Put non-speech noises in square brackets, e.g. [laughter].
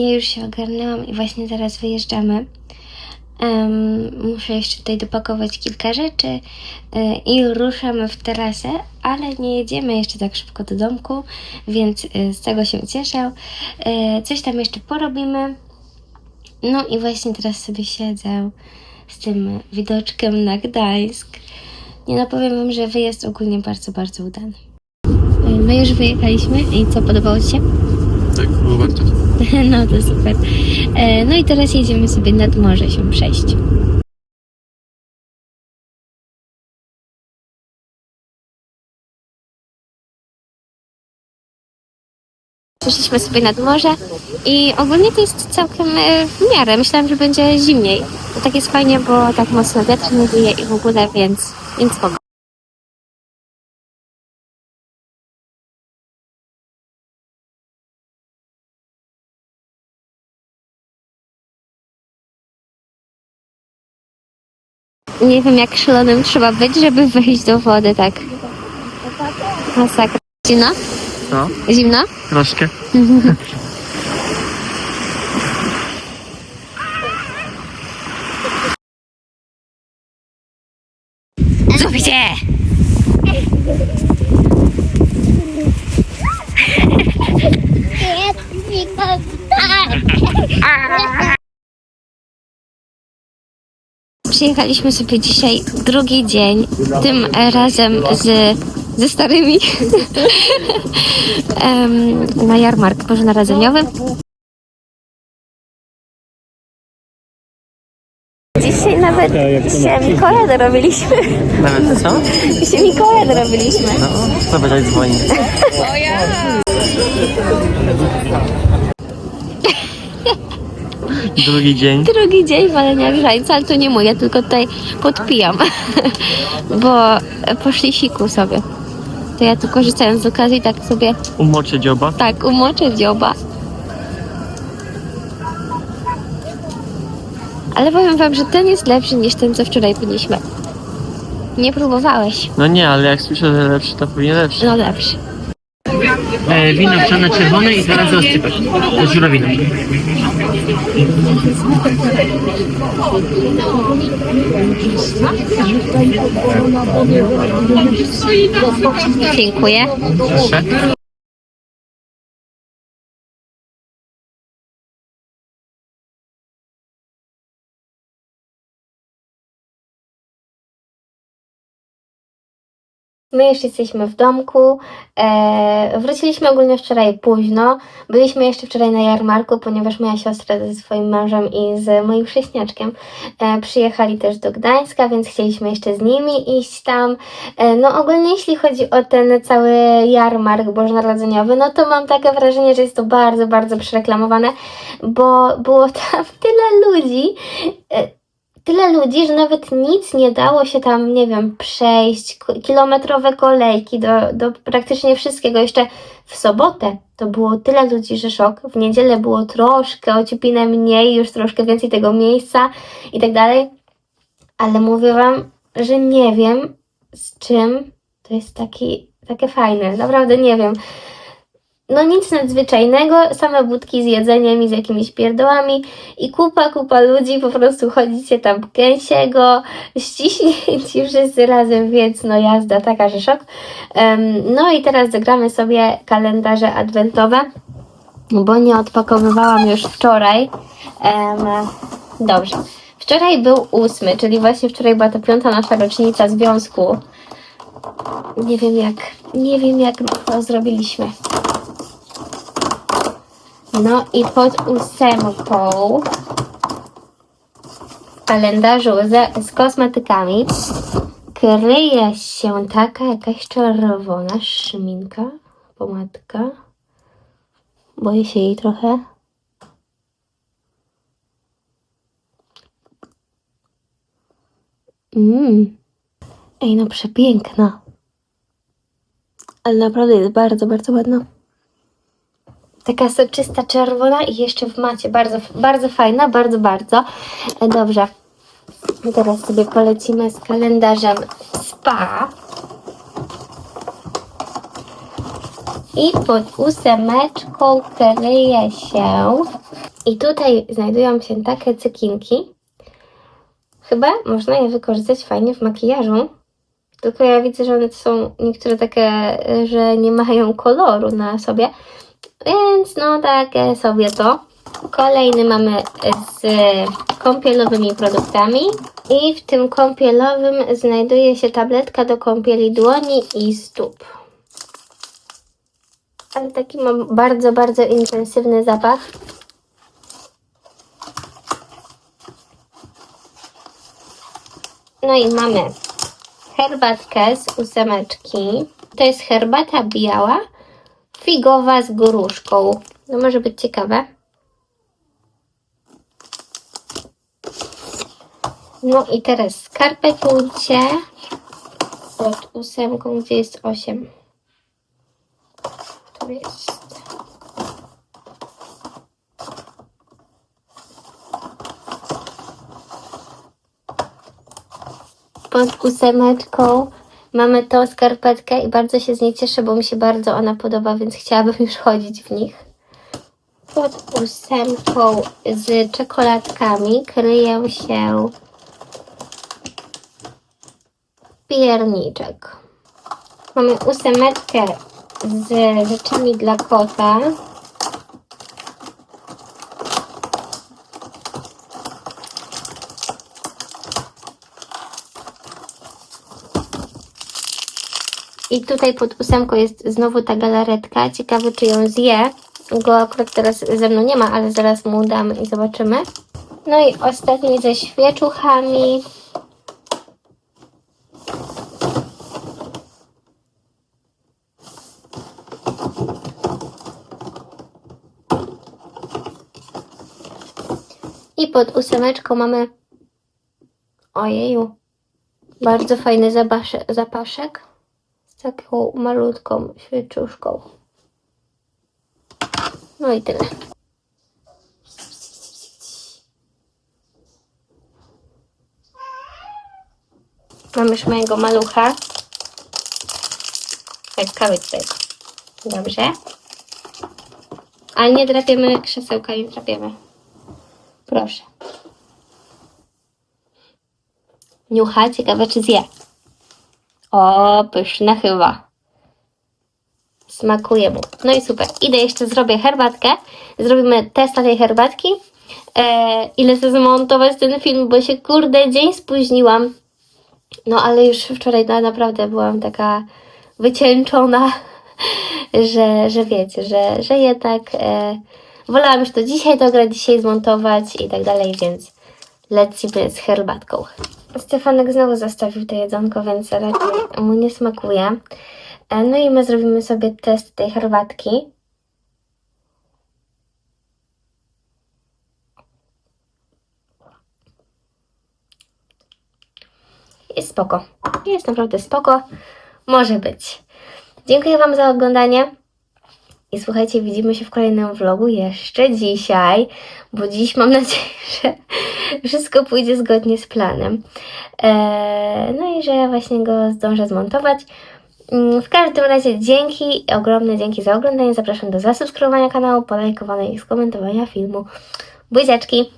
ja już się ogarnęłam i właśnie teraz wyjeżdżamy. Em, muszę jeszcze tutaj dopakować kilka rzeczy e, i ruszamy w trasę, ale nie jedziemy jeszcze tak szybko do domku, więc e, z tego się cieszę. E, coś tam jeszcze porobimy. No i właśnie teraz sobie siedzę z tym widoczkiem na Gdańsk. Nie no, powiem Wam, że wyjazd ogólnie bardzo, bardzo udany. My już wyjechaliśmy i co, podobało Ci się? Tak, było warto. [laughs] No to super. E, No i teraz jedziemy sobie nad morze się przejść. Przeszliśmy sobie nad morze i ogólnie to jest całkiem e, w miarę. Myślałam, że będzie zimniej. To tak jest fajnie, bo tak mocno wiatr nie wieje i w ogóle, więc, więc spoko. Nie wiem, jak szalonym trzeba być, żeby wejść do wody, tak. Masakra. Zimno? No, Zimno? troszkę. [laughs] Złapicie! [laughs] Przyjechaliśmy sobie dzisiaj drugi dzień, tym razem z, ze starymi [laughs] na jarmark bożonarodzeniowy. Dzisiaj nawet się Mikołaj robiliśmy. Nawet co? [laughs] Się Mikołaj robiliśmy. No, to będzie dzwoni. [laughs] Drugi dzień. Drugi dzień walenia grzańca, ale to nie mój, ja tylko tutaj podpijam, [laughs] bo poszli siku sobie. To ja tu korzystając z okazji tak sobie, Umoczę dzioba. tak, umoczę dzioba. Ale powiem wam, że ten jest lepszy niż ten, co wczoraj piliśmy. Nie próbowałeś? No nie, ale jak słyszę, że lepszy, to pewnie lepszy. No lepszy. E, wino czarne, czerwone i dwa razy oscypek. To jest żurawina. Dziękuję. Proszę. My już jesteśmy w domku. E, wróciliśmy ogólnie wczoraj późno. Byliśmy jeszcze wczoraj na jarmarku, ponieważ moja siostra ze swoim mężem i z moim chrześniaczkiem e, przyjechali też do Gdańska, więc chcieliśmy jeszcze z nimi iść tam. E, no ogólnie jeśli chodzi o ten cały jarmark bożonarodzeniowy, no to mam takie wrażenie, że jest to bardzo, bardzo przereklamowane, bo było tam [laughs] tyle ludzi. E, tyle ludzi, że nawet nic nie dało się tam, nie wiem, przejść, kilometrowe kolejki do, do praktycznie wszystkiego. Jeszcze w sobotę to było tyle ludzi, że szok. W niedzielę było troszkę, ociupinę mniej, już troszkę więcej tego miejsca i tak dalej. Ale mówię Wam, że nie wiem z czym to jest taki, takie fajne. Naprawdę nie wiem. No nic nadzwyczajnego, same budki z jedzeniem i z jakimiś pierdołami i kupa, kupa ludzi, po prostu chodzicie tam gęsiego, ściśnięci [laughs] wszyscy razem, więc no jazda, taka, że szok. Em, no i teraz zagramy sobie kalendarze adwentowe, bo nie odpakowywałam już wczoraj. Em, dobrze. Wczoraj był ósmy, czyli właśnie wczoraj była ta piąta nasza rocznica związku. Nie wiem jak, nie wiem jak to zrobiliśmy. No i pod ósemką w kalendarzu ze, z kosmetykami kryje się taka jakaś czerwona szminka, pomadka. Boję się jej trochę. Mmm. Ej, no przepiękna. Ale naprawdę jest bardzo, bardzo ładna. Taka soczysta czerwona i jeszcze w macie. Bardzo, bardzo fajna, bardzo, bardzo. E, Dobrze. Teraz sobie polecimy z kalendarzem spa. I pod ósemeczką kryje się. I tutaj znajdują się takie cykinki. Chyba można je wykorzystać fajnie w makijażu. Tylko ja widzę, że one są niektóre takie, że nie mają koloru na sobie. Więc no takie sobie to. Kolejny mamy z kąpielowymi produktami. I w tym kąpielowym znajduje się tabletka do kąpieli dłoni i stóp. Ale taki ma bardzo, bardzo intensywny zapach. No i mamy herbatkę z ósemeczki. To jest herbata biała, figowa z goruszką. No może być ciekawe. No i teraz skarpetujcie pod ósemką, gdzie jest osiem. Tu jest. Pod ósemeczką mamy tą skarpetkę i bardzo się z niej cieszę, bo mi się bardzo ona podoba, więc chciałabym już chodzić w nich. Pod ósemką z czekoladkami kryje się pierniczek. Mamy ósemeczkę z rzeczami dla kota. I tutaj pod ósemką jest znowu ta galaretka. Ciekawe, czy ją zje. Go akurat teraz ze mną nie ma, ale zaraz mu dam i zobaczymy. No i ostatni ze świeczuchami. I pod ósemeczką mamy ojeju, bardzo fajny zapaszek taką malutką świeczuszką. No i tyle. Mam już mojego malucha. Tak, kawy tutaj. Dobrze. Ale nie drapiemy krzesełka, nie drapiemy. Proszę. Niucha, ciekawe czy zje. O, pyszne chyba. Smakuje mu. No i super. Idę jeszcze zrobię herbatkę. Zrobimy testa tej herbatki. E, ile chcę zmontować ten film, bo się kurde dzień spóźniłam. No ale już wczoraj na, naprawdę byłam taka wycieńczona, [laughs] że, że wiecie, że, że jednak e, wolałam już to dzisiaj dograć, dzisiaj zmontować i tak dalej, więc lecimy z herbatką. Stefanek znowu zostawił to jedzonko, więc raczej mu nie smakuje. E, No i my zrobimy sobie test tej herbatki. Jest spoko. Jest naprawdę spoko. Może być. Dziękuję Wam za oglądanie. I słuchajcie, widzimy się w kolejnym vlogu jeszcze dzisiaj, bo dziś mam [laughs] nadzieję, że wszystko pójdzie zgodnie z planem. Eee, no i że właśnie go zdążę zmontować. Mm, W każdym razie dzięki, ogromne dzięki za oglądanie. Zapraszam do zasubskrybowania kanału, polajkowania i skomentowania filmu. Buziaczki!